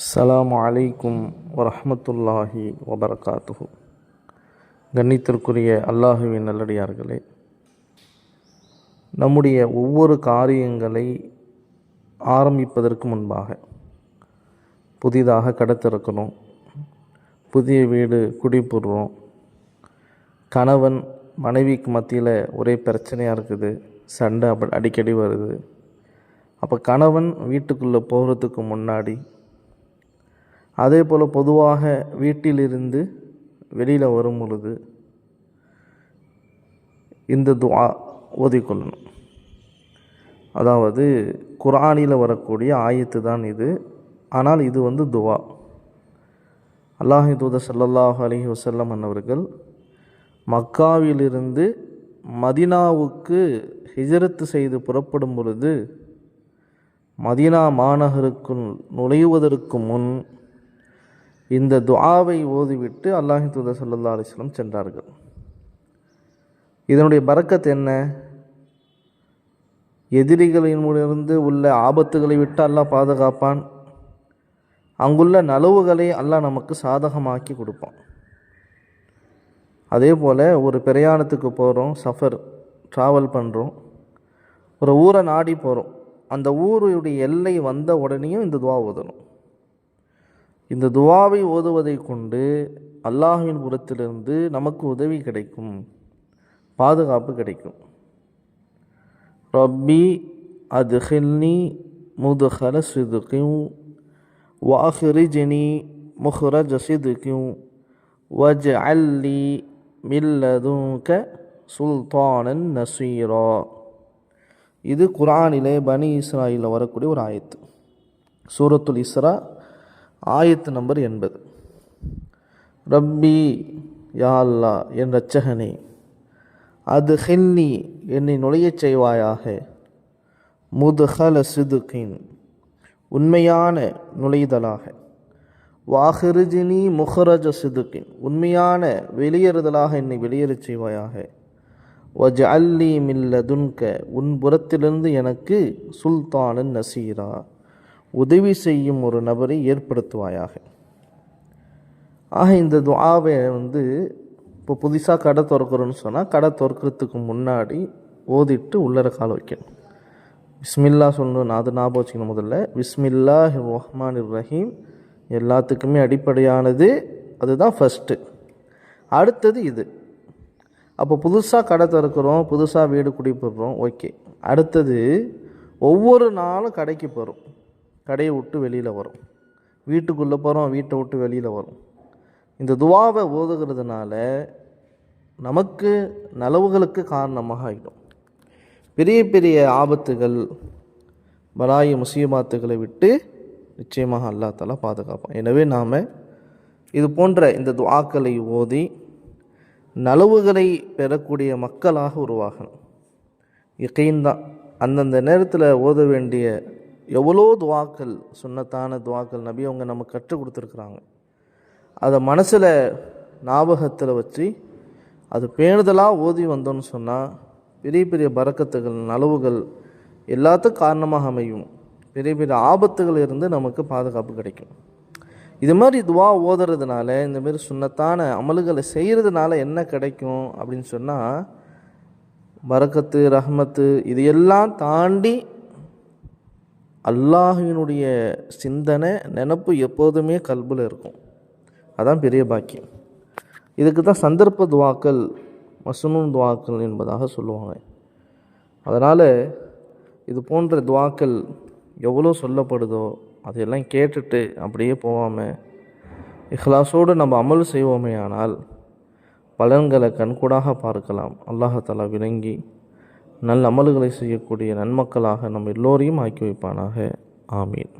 அஸ்லாம் அலைக்கும் வரஹ்மத்துல்லாஹி வபரகாத்துஹு. கண்ணித்திற்குரிய அல்லாஹுவின் நல்லடியார்களே நம்முடைய ஒவ்வொரு காரியங்களை ஆரம்பிப்பதற்கு முன்பாக புதிதாக கடத்திறக்கணும் புதிய வீடு குடிபுடுறோம் கணவன் மனைவிக்கு மத்தியில் ஒரே பிரச்சனையாக இருக்குது சண்டை அப்படி அடிக்கடி வருது. அப்போ கணவன் வீட்டுக்குள்ளே போகிறதுக்கு முன்னாடி அதே போல் பொதுவாக வீட்டிலிருந்து வெளியில் வரும் பொழுது இந்த துவா ஓதிக்கொள்ளணும். அதாவது குர்ஆனில் வரக்கூடிய ஆயத்து தான் இது. ஆனால் இது வந்து துவா அல்லாஹி தூத ஸல்லல்லாஹு அலைஹி வசல்லம் அன்னவர்கள் மக்காவிலிருந்து மதினாவுக்கு ஹிஜரத்து செய்து புறப்படும் பொழுது மதீனா மாநகருக்குள் நுழைவதற்கு முன் இந்த துஆவை ஓதிவிட்டு அல்லாஹி தூதர் சல்லா அலிஸ்லம் சென்றார்கள். இதனுடைய பரக்கத் என்ன? எதிரிகளிடமிருந்து உள்ள ஆபத்துகளை விட்டு அல்லாஹ் பாதுகாப்பான். அங்குள்ள நலவுகளை அல்லாஹ் நமக்கு சாதகமாக்கி கொடுப்பான். அதே போல் ஒரு பிரயாணத்துக்கு போகிறோம் சஃபர் ட்ராவல் பண்ணுறோம் ஒரு ஊரை நாடி போகிறோம் அந்த ஊருடைய எல்லை வந்த உடனேயும் இந்த துவா ஓதணும். இந்த துவாவை ஓதுவதை கொண்டு அல்லாஹ்வின் புறத்திலிருந்து நமக்கு உதவி கிடைக்கும் பாதுகாப்பு கிடைக்கும். ரப்பி அதுஹில்னி முதுஹல சிதுக்கும் வாஹிரிஜினி முஹ்ரஜ சிதுக்கும் வஜ் அல்லி மில்லதுங்க சுல்தானன் நசீரா. இது குரானிலே பனி இஸ்ராயில் வரக்கூடிய ஒரு ஆயத்து. சூரத்துல் இஸ்ரா ஆயத்து நம்பர் எண்பது. ரப்பி யா அல்லா என் ரச்சகனே அது ஹென்னி என்னை நுழையச் செய்வாயாக. முதுஹல சிதுக்கின் உண்மையான நுழைதலாக. வாஹிருஜினி முஹரஜ சிதுக்கின் உண்மையான வெளியேறுதலாக என்னை வெளியேறச் செய்வாயாக. வஜ அல்லி மில்லதுன்க உன் புறத்திலிருந்து எனக்கு சுல்தானன் நசீரா. உதவி செய்யும் ஒரு நபரை ஏற்படுத்துவாயாக. ஆக இந்த துவாவை வந்து இப்போ புதுசாக கடை திறக்கிறோன்னு சொன்னால் கடை திறக்கிறதுக்கு முன்னாடி ஓதிட்டு உள்ளர கால் வைக்கணும். பிஸ்மில்லா சொல்லணும் அது ஞாபகம் வச்சுக்கணும் முதல்ல. பிஸ்மில்லா ரஹ்மான் ரஹீம். எல்லாத்துக்குமே அடிப்படையானது அதுதான் ஃபஸ்ட்டு அடுத்தது இது. அப்போ புதுசாக கடை திறக்கிறோம் புதுசாக வீடு குடிப்படுறோம் ஓகே. அடுத்தது ஒவ்வொரு நாளும் கடைக்கு போகிறோம் கடையை விட்டு வெளியில் வரும். வீட்டுக்குள்ளே போகிறோம் வீட்டை விட்டு வெளியில் வரும். இந்த துவாவை ஓதுகிறதுனால நமக்கு நலவுகளுக்கு காரணமாக ஆகிடும் பெரிய பெரிய ஆபத்துகள் பலாயி முசீபாத்துகளை விட்டு நிச்சயமாக அல்லா தாலா பாதுகாப்பான். எனவே நாம் இது போன்ற இந்த துவாக்களை ஓதி நலவுகளை பெறக்கூடிய மக்களாக உருவாகணும். இக்கையும் தான். அந்தந்த நேரத்தில் ஓத வேண்டிய எவ்வளோ துவாக்கள் சுன்னத்தான துவாக்கள் நபி அவங்க நமக்கு கற்றுக் கொடுத்துருக்குறாங்க. அதை மனசில் ஞாபகத்தில் வச்சு அது பேணுதலாக ஓதி வந்தோன்னு சொன்னால் பெரிய பெரிய பறக்கத்துகள் நலவுகள் எல்லாத்துக்கும் காரணமாக அமையும். பெரிய பெரிய ஆபத்துகள் இருந்து நமக்கு பாதுகாப்பு கிடைக்கும். இது மாதிரி துவா ஓதுறதுனால இந்தமாரி சுண்ணத்தான அமல்களை செய்கிறதுனால என்ன கிடைக்கும் அப்படின்னு சொன்னால் பறக்கத்து ரஹமத்து இது எல்லாம் தாண்டி அல்லாஹினுடைய சிந்தனை நினப்பு எப்போதுமே கல்பில் இருக்கும். அதான் பெரிய பாக்கியம். இதுக்கு தான் சந்தர்ப்ப துவாக்கள் மசுனூன் துவாக்கள் என்பதாக சொல்லுவாங்க. அதனால் இது போன்ற துவாக்கள் எவ்வளோ சொல்லப்படுதோ அதையெல்லாம் கேட்டுட்டு அப்படியே போகாமல் இஹ்லாஸோடு நம்ம அமல் செய்வோமே ஆனால் பலன்களை கண்கூடாக பார்க்கலாம். அல்லாஹாலா விளங்கி நல்ல அமல்களை செய்யக்கூடிய நன்மக்களாக நம்ம எல்லோரையும் ஆக்கி வைப்பானாக. ஆமீன்.